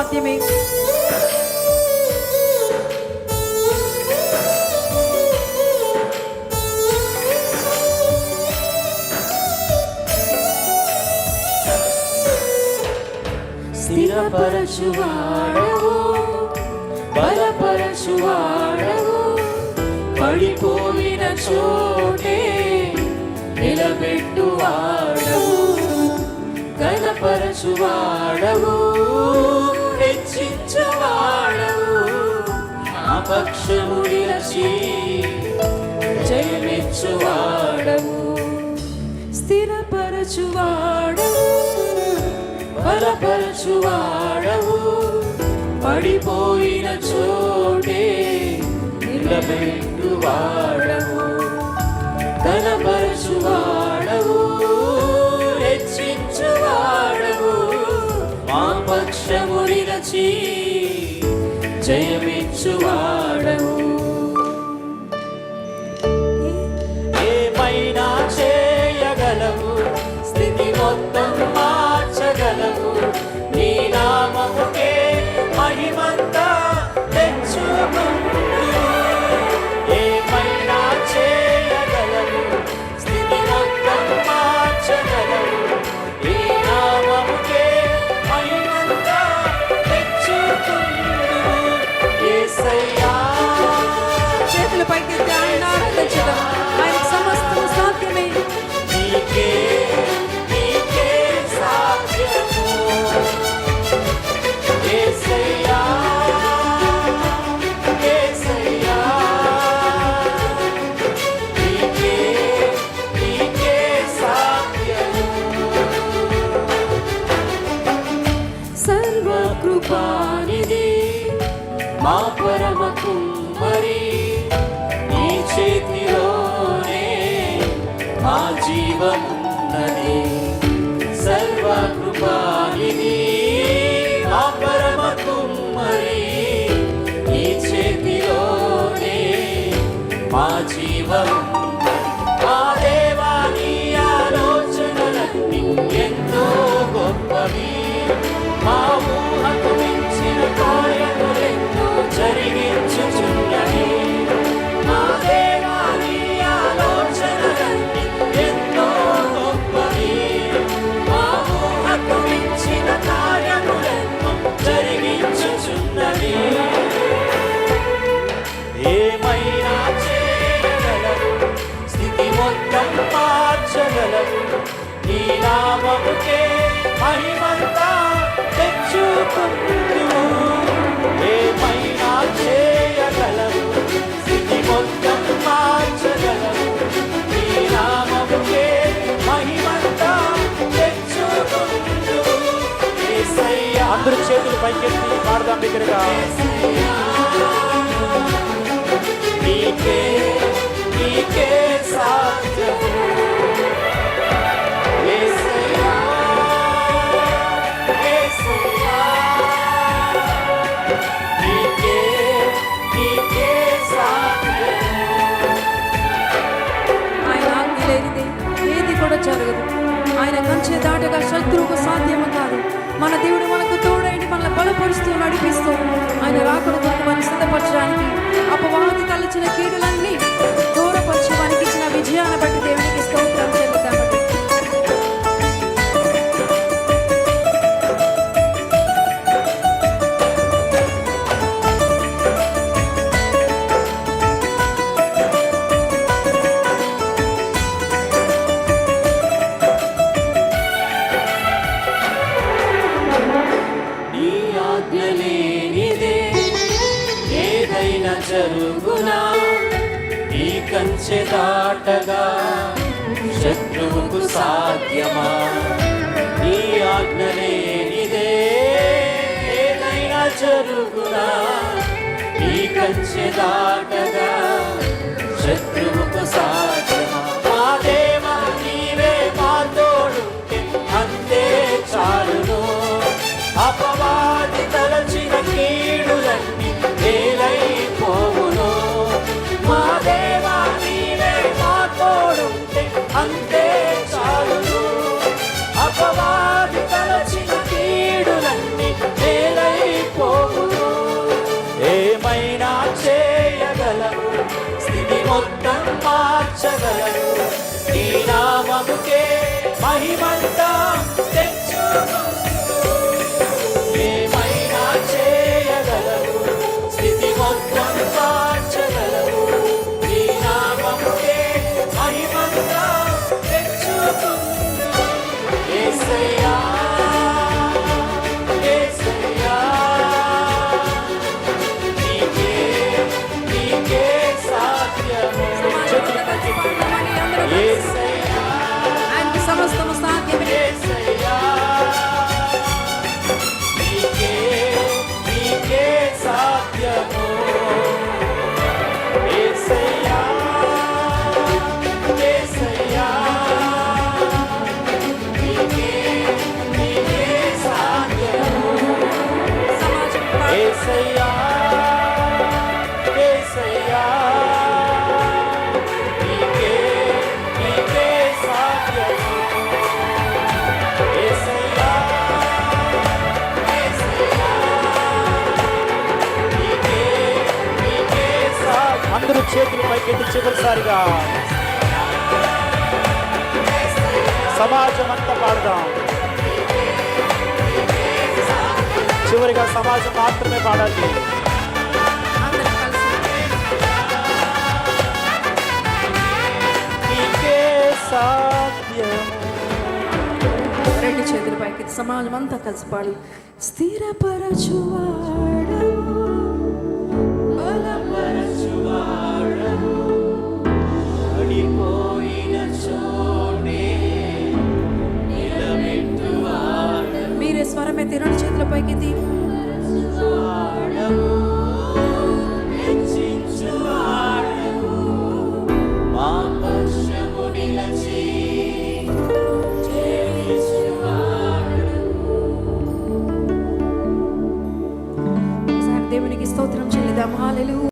సాధ్యమే స్థిరపరచువాడవు బలపరచువాడవు పడిపోయిన చోటే నిలబెట్టువాడవు గణపరచువాడవు హెచ్చించువాడవు నా పక్షము నిలచి జయమిచ్చువాడవు. స్థిరపరచువాడవు. బలపరచువాడవు. పడిపోయిన చోటే నిలబెట్టువాడవు. కనపరచువాడవు పక్షము నిలచి జీవమున్నది. సర్వకృపానిధి మా పరమ కుమ్మరి నీ చేతిలోనే. మా జీవము నామముకే మహిమంతా తెచ్చుకుందువు ఏమైనా చేయగలవు స్థితి మొత్తం మార్చగలవు నీ నామముకే మహిమంతా యేసయ్యా అందరూ చేతులు పైకెత్తి పాడదాం దగ్గరగా. నీకే నీకే జరగదు. ఆయన కంచె దాటగా శత్రువుకు సాధ్యము కాదు. మన దేవుడు మనకు తోడైంది మనల్ని బలపరుస్తూ నడిపిస్తూ ఆయన రాకడ కొరకు మనం సిద్ధపరచడానికి అపవాది తలచిన కీడులన్నీ కంచె దాటగా శత్రువుకు సాధ్యమా? నీ ఆజ్ఞ లేనిదే ఏదైనా జరుగునా? నీ కంచె దాటగా don't. చేతులు పైకెత్తి చివరిసారిగా సమాజం అంతా పాడదాం. చివరిగా సమాజం మాత్రమే పాడాలి. రెండు చేతుల పైకి సమాజం అంతా కలిసి పాడు. స్థిరపరచువాడు స్థిరపరచువాడవు బలపరచువాడవు పడిపోయిన